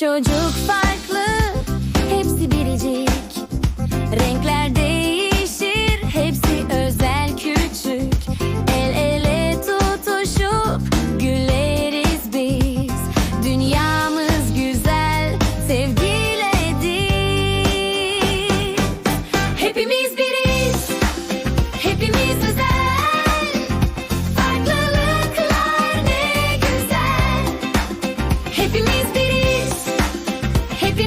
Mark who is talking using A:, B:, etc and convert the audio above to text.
A: çocuk farklı, hepsi biricik. Renkler